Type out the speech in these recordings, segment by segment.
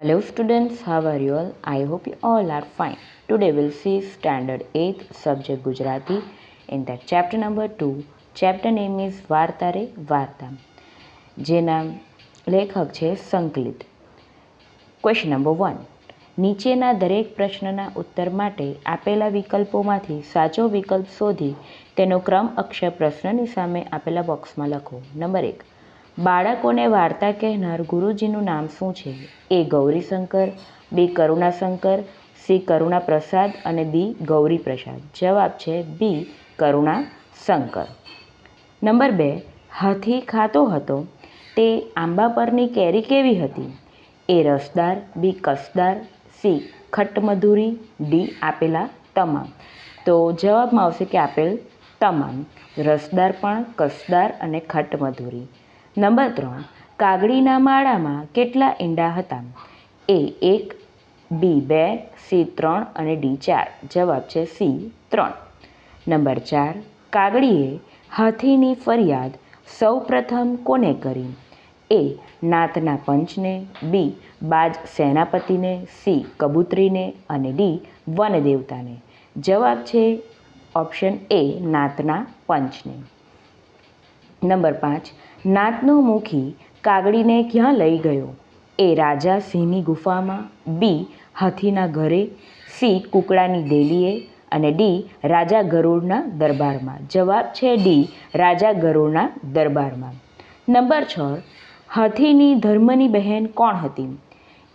Hello students, how are you all? I hope you all are fine. Today we'll see standard 8th subject Gujarati in that chapter number 2. Chapter name is વાર્તા રે વાર્તા જેના લેખક છે સંકલિત question number one નીચેના દરેક પ્રશ્નના ઉત્તર માટે આપેલા વિકલ્પોમાંથી સાચો વિકલ્પ શોધી તેનો ક્રમ અક્ષર પ્રશ્નની સામે આપેલા બોક્સમાં લખો નંબર એક બાળકોને વાર્તા કહેનાર ગુરુજીનું નામ શું છે? એ ગૌરીશંકર, બી કરુણાશંકર, સી કરુણા પ્રસાદ અને ડી ગૌરી પ્રસાદ જવાબ છે બી કરુણા શંકર નંબર બે, હાથી ખાતો હતો. તે આંબા પરની કેરી કેવી હતી? એ રસદાર, બી કસદાર, સી ખટમધુરી, ડી આપેલા તમામ. તો જવાબમાં આવશે કે આપેલ તમામ. રસદાર પણ, કસદાર અને ખટમધુરી. નંબર ત્રણ, કાગડીના માળામાં કેટલા ઈંડા હતા? એ એક, બી બે, સી ત્રણ અને ડી ચાર. જવાબ છે સી ત્રણ. નંબર ચાર, કાગડીએ હાથીની ફરિયાદ સૌ પ્રથમ કોને કરી? એ નાતના પંચને, બી બાજ સેનાપતિને, સી કબૂતરીને અને ડી વનદેવતાને. જવાબ છે ઓપ્શન એ નાતના પંચને. નંબર પાંચ નાતનો મુખી કાગડીને ક્યાં લઈ ગયો? એ રાજા સિંહની ગુફામાં, બી હાથીના ઘરે, સી કુકડાની દેલીએ અને ડી રાજા ગરુડના દરબારમાં. જવાબ છે ડી રાજા ગરુડના દરબારમાં. નંબર છ, હાથીની ધર્મની બહેન કોણ હતી?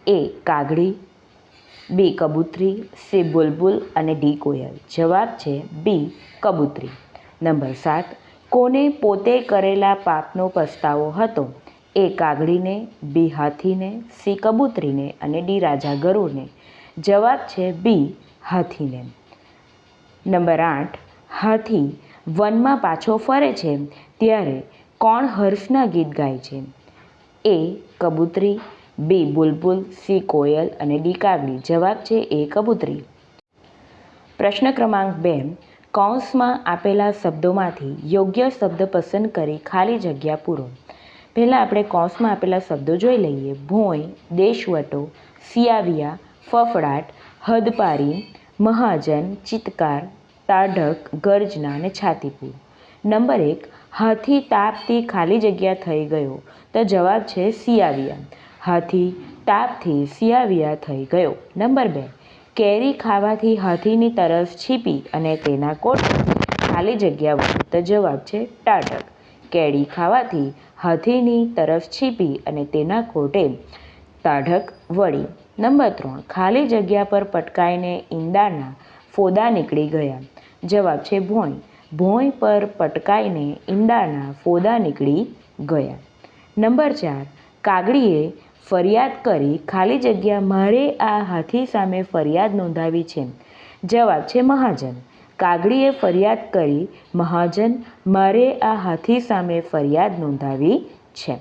એ કાગડી, બી કબૂતરી, સી બુલબુલ અને ડી કોયલ. જવાબ છે બી કબૂતરી. નંબર સાત કોને પોતે કરેલા પાપનો પસ્તાવો હતો? એ કાગડીને, બી હાથીને, સી કબૂતરીને અને ડી રાજા ગરુડને જવાબ છે બી હાથીને. નંબર આઠ. હાથી વનમાં પાછો ફરે છે ત્યારે કોણ હર્ષના ગીત ગાય છે? એ કબૂતરી, બી બુલબુલ, સી કોયલ અને ડી કાગડી. જવાબ છે એ કબૂતરી. પ્રશ્ન ક્રમાંક બે. કૌંસમાં આપેલા શબ્દોમાંથી યોગ્ય શબ્દ પસંદ કરી ખાલી જગ્યા પૂરો. પહેલાં આપણે કૌંસમાં આપેલા શબ્દો જોઈ લઈએ. ભોંય, દેશવટો સિયાવિયા ફફડાટ, હદપારી, મહાજન, ચિત્કાર, તાઢક, ગર્જના અને છાતીપુર. નંબર એક, હાથી તાપથી ખાલી જગ્યા થઈ ગયો. તો જવાબ છે સિયાવિયા હાથી તાપથી સિયાવિયા થઈ ગયો. નંબર બે કેરી ખાવાથી હાથીની તરસ છીપી અને તેના કોટ ખાલી જગ્યા વળી તો જવાબ છે ટાટક. કેરી ખાવાથી હાથીની તરફ છીપી અને તેના કોટે તાઢક વળી. નંબર ત્રણ, ખાલી જગ્યા પર પટકાઈને ઈંડાના ફોદા નીકળી ગયા. જવાબ છે ભોંય. ભોંય પર પટકાઈને ઈંડાના ફોદા નીકળી ગયા. નંબર ચાર, કાગડીએ ફરિયાદ કરી ખાલી જગ્યા મારે આ હાથી સામે ફરિયાદ નોંધાવી છે. જવાબ છે મહાજન. કાગડીએ ફરિયાદ કરી, મહાજન, મારે આ હાથી સામે ફરિયાદ નોંધાવી છે.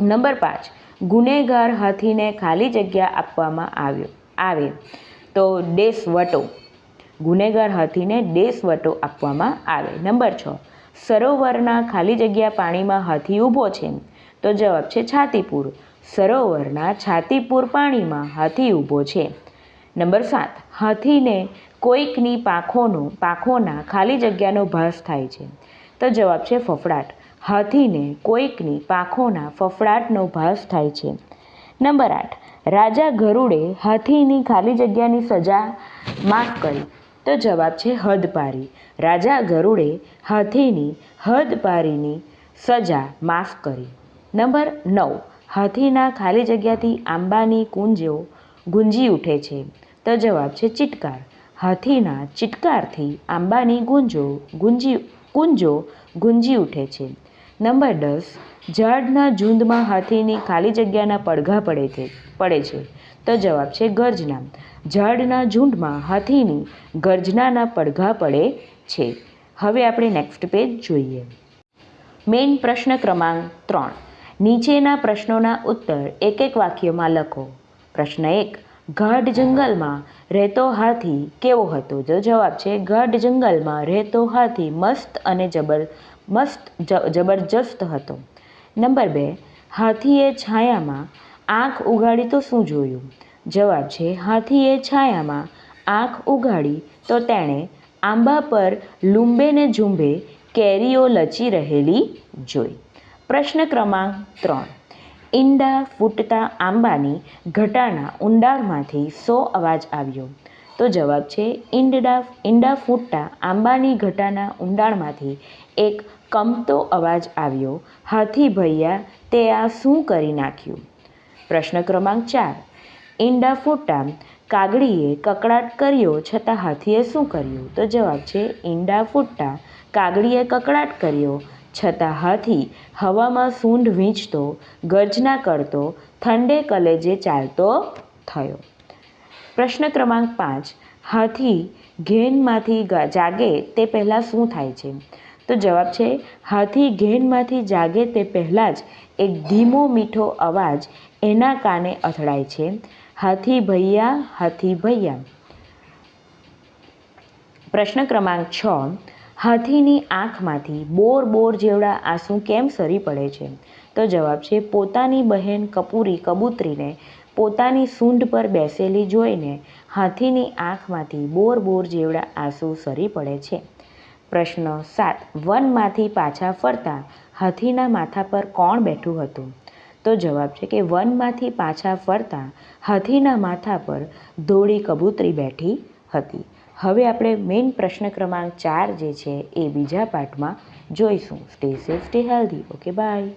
નંબર પાંચ. ગુનેગાર હાથીને ખાલી જગ્યા આપવામાં આવ્યો, આવે તો ડેસવટો. ગુનેગાર હાથીને ડેસવટો આપવામાં આવે. નંબર છ. સરોવરના ખાલી જગ્યા પાણીમાં હાથી ઊભો છે. તો જવાબ છે છાતીપુર. સરોવરના છાતીપુર પાણીમાં હાથી ઊભો છે. નંબર સાત, હાથીને કોઈકની પાંખોનો, પાંખોના ખાલી જગ્યાનો ભાસ થાય છે. તો જવાબ છે ફફડાટ. હાથીને કોઈકની પાંખોના ફફડાટનો ભાસ થાય છે. નંબર આઠ, રાજા ગરુડે હાથીની ખાલી જગ્યાની સજા માફ કરી. તો જવાબ છે હદપારી. રાજા ગરુડે હાથીની હદપારીની સજા માફ કરી. નંબર નવ હાથીના ખાલી જગ્યાથી આંબાની કુંજો ગુંજી ઉઠે છે. તો જવાબ છે ચિટકાર હાથીના ચિટકારથી આંબાની ગુંજો ગુંજી, કુંજો ગુંજી ઉઠે છે. નંબર દસ. ઝાડના ઝુંડમાં હાથીની ખાલી જગ્યાના પડઘા પડે છે પડે છે. તો જવાબ છે ગર્જના. ઝાડના ઝુંડમાં હાથીની ગર્જનાના પડઘા પડે છે. હવે આપણે નેક્સ્ટ પેજ જોઈએ. મેઇન પ્રશ્ન ક્રમાંક ત્રણ. નીચેના પ્રશ્નોના ઉત્તર એક એક વાક્યમાં લખો. પ્રશ્ન એક, ગાઢ જંગલમાં રહેતો હાથી કેવો હતો? તો જવાબ છે, ગાઢ જંગલમાં રહેતો હાથી મસ્ત અને જબર, મસ્ત જબરજસ્ત હતો. નંબર બે, હાથીએ છાયામાં આંખ ઉગાડી તો શું જોયું? જવાબ છે, હાથીએ છાયામાં આંખ ઉગાડી તો તેણે આંબા પર લુંબે ને ઝુંબે કેરીઓ લચી રહેલી જોઈ. પ્રશ્ન ક્રમાંક ત્રણ. ઈંડા ફૂટતા આંબાની ઘટાના ઊંડાણમાંથી સો અવાજ આવ્યો. તો જવાબ છે ઈંડા ઈંડા ફૂટતા આંબાની ઘટાના ઊંડાણમાંથી એક કમતો અવાજ આવ્યો. હાથી ભૈયા, તે આ શું કરી નાખ્યું? પ્રશ્ન ક્રમાંક ચાર. ઈંડા ફૂટતા કાગડીએ કકડાટ કર્યો છતાં હાથીએ શું કર્યું? તો જવાબ છે ઈંડા ફૂટતા કાગડીએ કકડાટ કર્યો છતાં હાથી હવામાં સૂંઢ વીંચતો, ગર્જના કરતો, ઠંડે કલેજે ચાલતો થયો. પ્રશ્ન ક્રમાંક પાંચ. હાથી ઘેનમાંથી જાગે તે પહેલાં શું થાય છે? તો જવાબ છે, હાથી ઘેનમાંથી જાગે તે પહેલાં જ એક ધીમો મીઠો અવાજ એના કાને અથડાય છે. હાથી ભૈયા હાથી ભૈયા. પ્રશ્ન ક્રમાંક છ. હાથીની આંખમાંથી બોર બોર જેવડા આંસુ કેમ સરી પડે છે? તો જવાબ છે, પોતાની બહેન કપૂરી કબૂતરીને પોતાની સૂંઢ પર બેસેલી જોઈને હાથીની આંખમાંથી બોર બોર જેવડા આંસુ સરી પડે છે. પ્રશ્ન સાત, વનમાંથી પાછા ફરતા હાથીના માથા પર કોણ બેઠું હતું? તો જવાબ છે કે વનમાંથી પાછા ફરતા હાથીના માથા પર ધોળી કબૂતરી બેઠી હતી. હવે આપણે મેઇન પ્રશ્ન ક્રમાંક ચાર જે છે એ બીજા પાઠમાં જોઈશું. Stay safe stay healthy okay bye